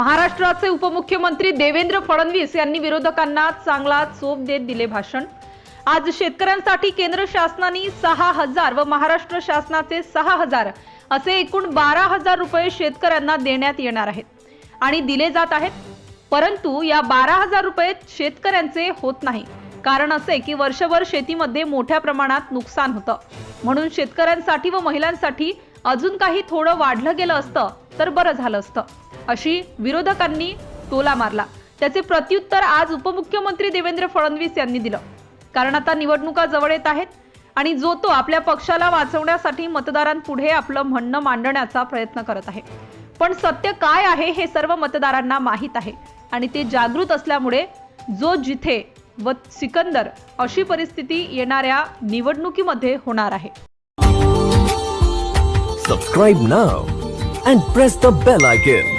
महाराष्ट्राचे उपमुख्यमंत्री देवेंद्र फडणवीस यांनी विरोधकांना चांगला चोप देत दिले भाषण. आज शेतकऱ्यांसाठी केंद्र शासनाने सहा हजार व महाराष्ट्र शासनाचे सहा हजार असे एकूण बारा हजार रुपये शेतकऱ्यांना देण्यात येणार आहेत आणि दिले जात आहेत. परंतु या बारा हजार रुपये शेतकऱ्यांचे होत नाही. कारण असे की वर्षभर शेतीमध्ये मोठ्या प्रमाणात नुकसान होतं. म्हणून शेतकऱ्यांसाठी व महिलांसाठी अजून काही थोडं वाढलं गेलं असतं तर बरं झालं असतं. अशी विरोधकांनी टोला मारला. त्याचे प्रत्युत्तर आज उपमुख्यमंत्री देवेंद्र फडणवीस यांनी दिलं. कारण आता निवडणुका जवळ येत आहेत आणि जो तो आपल्या पक्षाला वाचवण्यासाठी मतदारांपुढे आपलं म्हणणं मांडण्याचा प्रयत्न करत आहे. पण सत्य काय आहे हे सर्व मतदारांना माहीत आहे आणि ते जागृत असल्यामुळे जो जिथे व सिकंदर अशी परिस्थिती येणाऱ्या निवडणुकीमध्ये होणार आहे. Subscribe now and press the bell icon